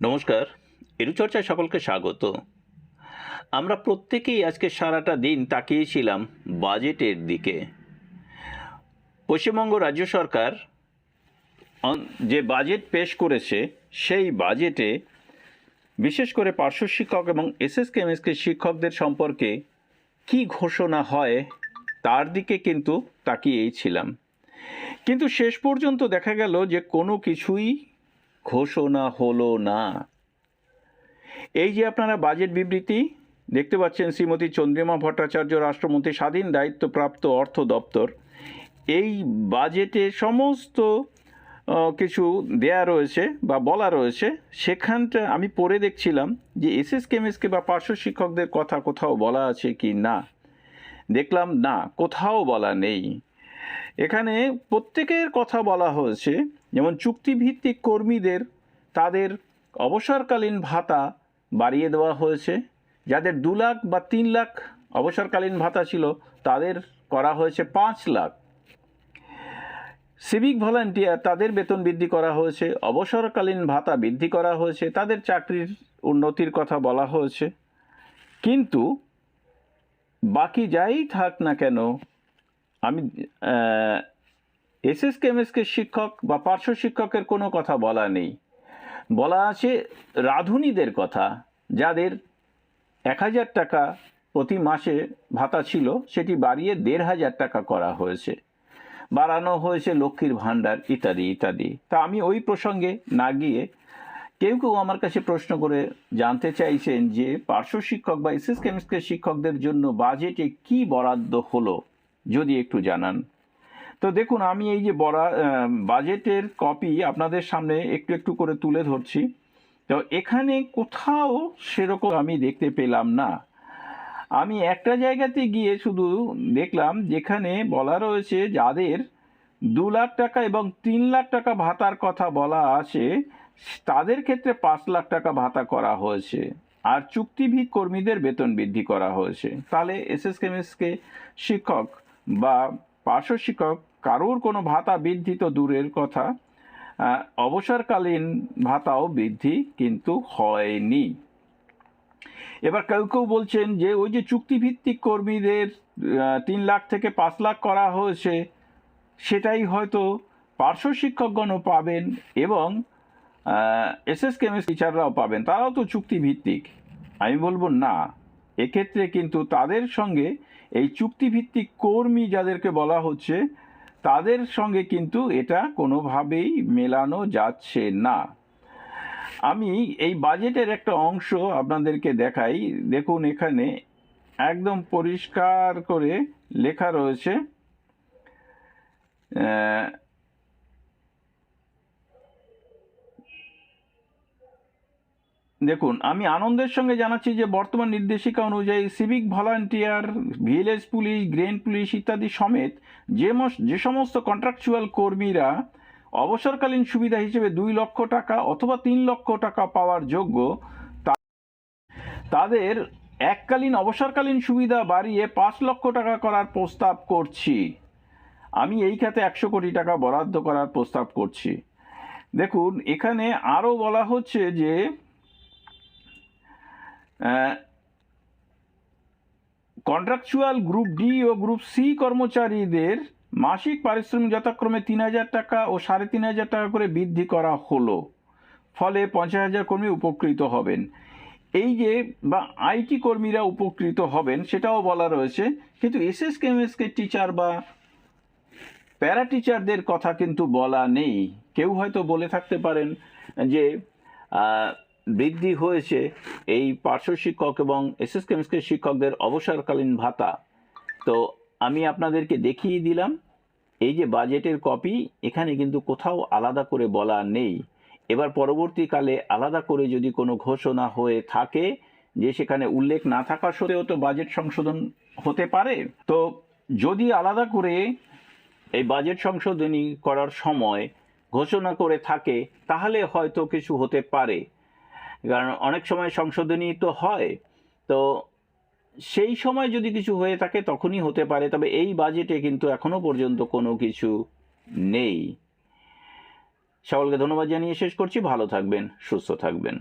নমস্কার। এরুচর্চায় সকলকে স্বাগত। আমরা প্রত্যেকেই আজকে সারাটা দিন তাকিয়েছিলাম বাজেটের দিকে। পশ্চিমবঙ্গ রাজ্য সরকার যে বাজেট পেশ করেছে, সেই বাজেটে বিশেষ করে পার্শ্ব শিক্ষক এবং এসএসকে এমএসকে শিক্ষকদের সম্পর্কে কি ঘোষণা হয়, তার দিকে কিন্তু তাকিয়েই ছিলাম। কিন্তু শেষ পর্যন্ত দেখা গেল যে কোনো কিছুই ঘোষণা হলো না। এই যে আপনারা বাজেট বিবৃতি, দেখতে পাচ্ছেন শ্রীমতী চন্দ্রিমা ভট্টাচার্য, রাষ্ট্রমন্ত্রী স্বাধীন দায়িত্বপ্রাপ্ত অর্থ দপ্তর। এই বাজেটে সমস্ত কিছু দেয়া রয়েছে বা বলা রয়েছে। সেখানটা আমি পড়ে দেখছিলাম যে এসএস কেমএসকে বা পার্শ্ব শিক্ষকদের কথা কোথাও বলা আছে কি না? দেখলাম, না, কোথাও বলা নেই। এখানে প্রত্যেকের কথা বলা হয়েছে যেমন চুক্তিভিত্তিক কর্মীদের তাদের অবসরকালীন ভাতা বাড়িয়ে দেওয়া হয়েছে। যাদের দু লাখ বা তিন লাখ অবসরকালীন ভাতা ছিল, তাদের করা হয়েছে পাঁচ লাখ। সিভিক ভলান্টিয়ার তাদের বেতন বৃদ্ধি করা হয়েছে, অবসরকালীন ভাতা বৃদ্ধি করা হয়েছে, তাদের চাকরির উন্নতির কথা বলা হয়েছে। কিন্তু বাকি যাই থাক না কেন, আমি এসএস কেমএসকে শিক্ষক বা পার্শ্ব শিক্ষকের কোনো কথা বলা নেই। বলা আছে রাঁধুনিদের কথা, যাদের এক হাজার টাকা প্রতি মাসে ভাতা ছিল, সেটি বাড়িয়ে দেড় হাজার টাকা করা হয়েছে। বাড়ানো হয়েছে লক্ষ্মীর ভাণ্ডার ইত্যাদি ইত্যাদি। তা আমি ওই প্রসঙ্গে না গিয়ে কেউ কেউ আমার কাছে প্রশ্ন করে জানতে চাইছেন যে পার্শ্ব শিক্ষক বা এসএস কেমিস্ট্রি শিক্ষকদের জন্য বাজেটে কি বরাদ্দ হলো, যদি একটু জানান। তো দেখুন, আমি এই যে বরা বাজেটের কপি আপনাদের সামনে একটু একটু করে তুলে ধরছি। তো এখানে কোথাও সেরকম আমি দেখতে পেলাম না। আমি একটা জায়গাতে গিয়ে শুধু দেখলাম যেখানে বলা রয়েছে যাদের দু লাখ টাকা এবং তিন লাখ টাকা ভাতার কথা বলা আছে, তাদের ক্ষেত্রে পাঁচ লাখ টাকা ভাতা করা হয়েছে আর চুক্তিভিত কর্মীদের বেতন বৃদ্ধি করা হয়েছে। তাহলে এসএস কেমিসকে শিক্ষক বা পার্শ্ব শিক্ষক কারোর কোনো ভাতা বৃদ্ধি তো দূরের কথা। অবসরকালীন ভাতাও বৃদ্ধি কিন্তু হয়নি। এবার কেউ কেউ বলছেন যে ওই যে চুক্তিভিত্তিক কর্মীদের তিন লাখ থেকে পাঁচ লাখ করা হয়েছে, সেটাই হয়তো পার্শ্ব শিক্ষকগণও পাবেন এবং এসএস কেমিস্ট টিচাররাও পাবেন। তারাও তো চুক্তিভিত্তিক। আমি বলব না। এক্ষেত্রে কিন্তু তাদের সঙ্গে এই চুক্তিভিত্তিক কর্মী যাদেরকে বলা হচ্ছে তাদের সঙ্গে কিন্তু এটা কোনোভাবেই মেলানো যাচ্ছে না। আমি এই বাজেটের একটা অংশ আপনাদেরকে দেখাই। দেখুন এখানে একদম পরিষ্কার করে লেখা রয়েছে দেখুন, আমি আনন্দের সঙ্গে জানাচ্ছি যে বর্তমান নির্দেশিকা অনুযায়ী civic volunteer village police green police ইত্যাদি সমেত যে যে সমস্ত কন্ট্রাকচুয়াল কর্মীরা অবসরকালীন সুবিধা হিসেবে দুই লক্ষ টাকা অথবা তিন লক্ষ টাকা পাওয়ার যোগ্য তাদের এককালীন অবসরকালীন সুবিধা বাড়িয়ে পাঁচ লক্ষ টাকা করার প্রস্তাব করছি। আমি এই খাতে একশো কোটি টাকা বরাদ্দ করার প্রস্তাব করছি। দেখুন, এখানে আরও বলা হচ্ছে যে কন্ট্রাকচুয়াল গ্রুপ ডি ও গ্রুপ সি কর্মচারীদের মাসিক পারিশ্রমিক যথাক্রমে তিন হাজার টাকা ও সাড়ে তিন হাজার টাকা করে বৃদ্ধি করা হলো। ফলে পঞ্চাশ হাজার কর্মী উপকৃত হবেন। এই যে, বা আইটি কর্মীরা উপকৃত হবেন, সেটাও বলা রয়েছে। কিন্তু এসএস কেমএসকে টিচার বা প্যারা টিচারদের কথা কিন্তু বলা নেই। কেউ হয়তো বলে থাকতে পারেন যে বৃদ্ধি হয়েছে এই পার্শ্ব শিক্ষক এবং এসএস কেমিস্ট্রি শিক্ষকদের অবসরকালীন ভাতা। তো আমি আপনাদেরকে দেখিয়ে দিলাম, এই যে বাজেটের কপি, এখানে কিন্তু কোথাও আলাদা করে বলা নেই। এবার পরবর্তীকালে আলাদা করে যদি কোনো ঘোষণা হয়ে থাকে যে সেখানে উল্লেখ না থাকা সত্ত্বেও তো বাজেট সংশোধন হতে পারে, তো যদি আলাদা করে এই বাজেট সংশোধনী করার সময় ঘোষণা করে থাকে, তাহলে হয়তো কিছু হতে পারে। কারণ অনেক সময় সংশোধনী তো হয়। তো সেই সময় যদি কিছু হয়ে থাকে তখনই হতে পারে, তবে এই বাজেটে কিন্তু এখনও পর্যন্ত কোনো কিছু নেই। সকলকে ধন্যবাদ জানিয়ে শেষ করছি। ভালো থাকবেন, সুস্থ থাকবেন।